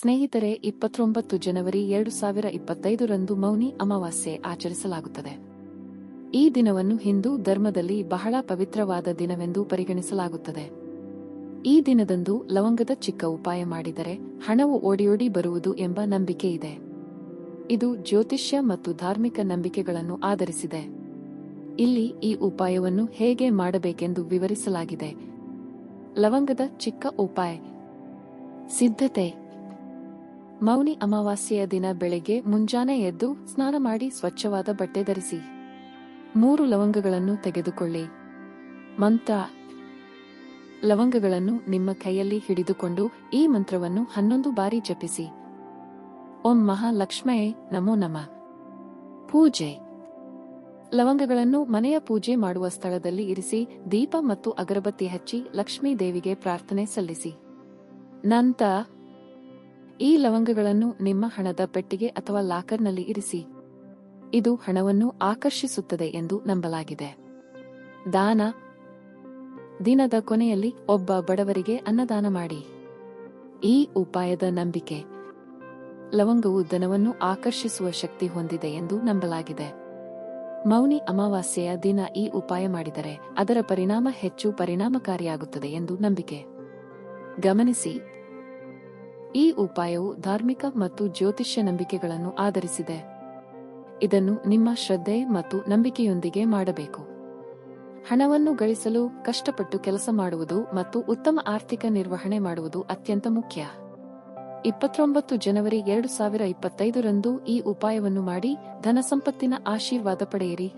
ಸ್ನೇಹಿತರೆ, ಇಪ್ಪತ್ತೊಂಬತ್ತು ಜನವರಿ ಎರಡು ಸಾವಿರ ಇಪ್ಪತ್ತೈದರಂದು ಮೌನಿ ಅಮಾವಾಸ್ಯೆ ಆಚರಿಸಲಾಗುತ್ತದೆ. ಈ ದಿನವನ್ನು ಹಿಂದೂ ಧರ್ಮದಲ್ಲಿ ಬಹಳ ಪವಿತ್ರವಾದ ದಿನವೆಂದು ಪರಿಗಣಿಸಲಾಗುತ್ತದೆ. ಈ ದಿನದಂದು ಲವಂಗದ ಚಿಕ್ಕ ಉಪಾಯ ಮಾಡಿದರೆ ಹಣವು ಓಡಿಯೋಡಿ ಬರುವುದು ಎಂಬ ನಂಬಿಕೆ ಇದೆ. ಇದು ಜ್ಯೋತಿಷ್ಯ ಮತ್ತು ಧಾರ್ಮಿಕ ನಂಬಿಕೆಗಳನ್ನು ಆಧರಿಸಿದೆ. ಇಲ್ಲಿ ಈ ಉಪಾಯವನ್ನು ಹೇಗೆ ಮಾಡಬೇಕೆಂದು ವಿವರಿಸಲಾಗಿದೆ. ಲವಂಗದ ಚಿಕ್ಕ ಉಪಾಯ. ಸಿದ್ಧತೆ. ಮೌನಿ ಅಮಾವಾಸ್ಯೆಯ ದಿನ ಬೆಳಗ್ಗೆ ಮುಂಜಾನೆ ಎದ್ದು ಸ್ನಾನ ಮಾಡಿ ಸ್ವಚ್ಛವಾದ ಬಟ್ಟೆ ಧರಿಸಿ. ಮೂರು ಲವಂಗಗಳನ್ನು ತೆಗೆದುಕೊಳ್ಳಿ. ಮಂತ್ರ. ಲವಂಗಗಳನ್ನು ನಿಮ್ಮ ಕೈಯಲ್ಲಿ ಹಿಡಿದುಕೊಂಡು ಈ ಮಂತ್ರವನ್ನು ಹನ್ನೊಂದು ಬಾರಿ ಜಪಿಸಿ. ಓಂ ಮಹಾಲಕ್ಷ್ಮಯೇ ನಮೋ ನಮ. ಪೂಜೆ. ಲವಂಗಗಳನ್ನು ಮನೆಯ ಪೂಜೆ ಮಾಡುವ ಸ್ಥಳದಲ್ಲಿ ಇರಿಸಿ, ದೀಪ ಮತ್ತು ಅಗರಬತ್ತಿ ಹಚ್ಚಿ ಲಕ್ಷ್ಮೀ ದೇವಿಗೆ ಪ್ರಾರ್ಥನೆ ಸಲ್ಲಿಸಿ. ನಂತರ ಈ ಲವಂಗಗಳನ್ನು ನಿಮ್ಮ ಹಣದ ಪೆಟ್ಟಿಗೆ ಅಥವಾ ಲಾಕರ್ನಲ್ಲಿ ಇರಿಸಿ. ಇದು ಹಣವನ್ನು ಆಕರ್ಷಿಸುತ್ತದೆ ಎಂದು ನಂಬಲಾಗಿದೆ. ದಾನ. ದಿನದ ಕೊನೆಯಲ್ಲಿ ಒಬ್ಬ ಬಡವರಿಗೆ ಅನ್ನದಾನ ಮಾಡಿ. ಈ ಉಪಾಯದ ನಂಬಿಕೆ. ಲವಂಗವು ಧನವನ್ನು ಆಕರ್ಷಿಸುವ ಶಕ್ತಿ ಹೊಂದಿದೆ ಎಂದು ನಂಬಲಾಗಿದೆ. ಮೌನಿ ಅಮಾವಾಸ್ಯೆಯ ದಿನ ಈ ಉಪಾಯ ಮಾಡಿದರೆ ಅದರ ಪರಿಣಾಮ ಹೆಚ್ಚು ಪರಿಣಾಮಕಾರಿಯಾಗುತ್ತದೆ ಎಂದು ನಂಬಿಕೆ. ಗಮನಿಸಿ. ಈ ಉಪಾಯವು ಧಾರ್ಮಿಕ ಮತ್ತು ಜ್ಯೋತಿಷ್ಯ ನಂಬಿಕೆಗಳನ್ನು ಆಧರಿಸಿದೆ. ಇದನ್ನು ನಿಮ್ಮ ಶ್ರದ್ಧೆ ಮತ್ತು ನಂಬಿಕೆಯೊಂದಿಗೆ ಮಾಡಬೇಕು. ಹಣವನ್ನು ಗಳಿಸಲು ಕಷ್ಟಪಟ್ಟು ಕೆಲಸ ಮಾಡುವುದು ಮತ್ತು ಉತ್ತಮ ಆರ್ಥಿಕ ನಿರ್ವಹಣೆ ಮಾಡುವುದು ಅತ್ಯಂತ ಮುಖ್ಯ. ಇಪ್ಪತ್ತೊಂಬತ್ತು ಜನವರಿ ಎರಡು ಸಾವಿರ ಇಪ್ಪತ್ತೈದರಂದು ಈ ಉಪಾಯವನ್ನು ಮಾಡಿ ಧನ ಸಂಪತ್ತಿನ ಆಶೀರ್ವಾದ ಪಡೆಯಿರಿ.